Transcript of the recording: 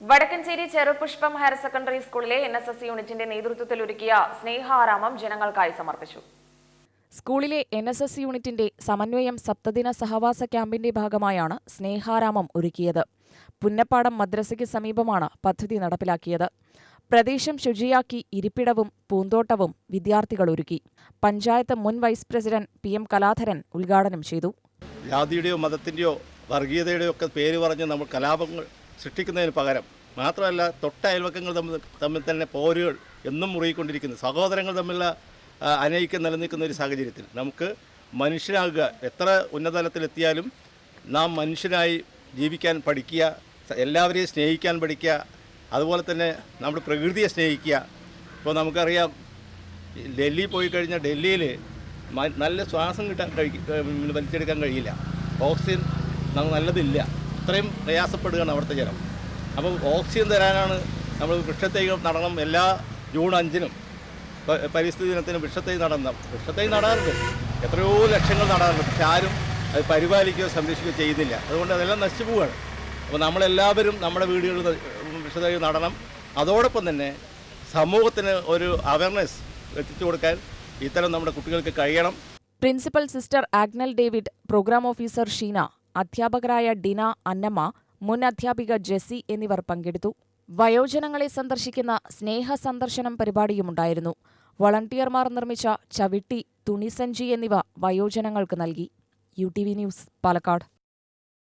Vadakkanchery Cherupushpam higher secondary സ്കൂളിലെ N S S യൂണിറ്റിന്റെ നേതൃത്വത്തിൽ ഒരുക്കിയ സ്നേഹാരാമം ജനങ്ങൾക്കായി സമർപ്പിച്ചു. സ്കൂളിലെ എൻ എസ് എസ് യൂണിറ്റിന്റെ സമന്വയം സപ്തദിന സഹവാസ ക്യാമ്പിന്റെ ഭാഗമായാണ് സ്നേഹാരാമം ഒരുക്കിയത്. പുന്നപ്പാടം മദ്രസയ്ക്ക് സമീപമാണ് പദ്ധതി നടപ്പിലാക്കിയത്. പ്രദേശം ശുചിയാക്കി ഇരിപ്പിടവും പൂന്തോട്ടവും വിദ്യാർത്ഥികൾ ഒരുക്കി. പഞ്ചായത്ത് മുൻ vice president P M Kaladharan ഉദ്ഘാടനം ചെയ്തു. ജാതിയുടെയോ മതത്തിന്റെയോ വർഗീയതയുടെയോ ഒക്കെ പേര് പറഞ്ഞ് നമ്മൾ കലാപങ്ങൾ സൃഷ്ടിക്കുന്നതിന് പകരം മാത്രമല്ല തൊട്ട അയൽവക്കങ്ങൾ തമ്മിൽ തമ്മിൽ തന്നെ പോരുകൾ എന്നും മുറുകിക്കൊണ്ടിരിക്കുന്നു. സഹോദരങ്ങൾ തമ്മിലുള്ള അനൈക്യം നിലനിൽക്കുന്ന ഒരു സാഹചര്യത്തിൽ നമുക്ക് മനുഷ്യനാകുക. എത്ര ഉന്നതലത്തിലെത്തിയാലും നാം മനുഷ്യനായി ജീവിക്കാൻ പഠിക്കുക എല്ലാവരെയും സ്നേഹിക്കാൻ പഠിക്കുക അതുപോലെ തന്നെ നമ്മുടെ പ്രകൃതിയെ സ്നേഹിക്കുക. ഇപ്പോൾ നമുക്കറിയാം ഡൽഹി പോയി കഴിഞ്ഞാൽ ഡൽഹിയിൽ നല്ല ശ്വാസം കിട്ടാൻ കഴി വലിച്ചെടുക്കാൻ കഴിയില്ല. ഓക്സിജൻ നമുക്ക് നല്ലതില്ല. അത്രയും പ്രയാസപ്പെടുകയാണ് അവിടുത്തെ ജനം. അപ്പോൾ ഓക്സിജൻ തരാനാണ് നമ്മൾ വൃക്ഷത്തൈകൾ നടണം എല്ലാ ജൂൺ അഞ്ചിനും. പരിസ്ഥിതി ദിനത്തിന് വൃക്ഷത്തൈ നടന്ന വൃക്ഷത്തൈ നടാറുണ്ട്. എത്രയോ ലക്ഷങ്ങൾ നടാറുണ്ട്. പക്ഷെ ആരും അത് പരിപാലിക്കുകയോ സംരക്ഷിക്കുകയോ ചെയ്യുന്നില്ല. അതുകൊണ്ട് അതെല്ലാം നശിച്ചു പോവുകയാണ്. അപ്പോൾ നമ്മളെല്ലാവരും നമ്മുടെ വീടുകളിൽ വൃക്ഷത്തൈ നടണം. അതോടൊപ്പം തന്നെ സമൂഹത്തിന് ഒരു അവയർനെസ് എത്തിച്ചു കൊടുക്കാൻ ഇത്തരം നമ്മുടെ കുട്ടികൾക്ക് കഴിയണം. Principal sister Agnel David programme officer Sheena. അധ്യാപകരായ ഡിന അന്നമ്മ മുൻ അധ്യാപിക ജെസ്സി എന്നിവർ പങ്കെടുത്തു. വയോജനങ്ങളെ സന്ദർശിക്കുന്ന സ്നേഹ സന്ദർശനം പരിപാടിയുമുണ്ടായിരുന്നു. വളണ്ടിയർമാർ നിർമ്മിച്ച ചവിട്ടി തുണിസഞ്ചി എന്നിവ വയോജനങ്ങൾക്ക് നൽകി. U T V news Palakkad.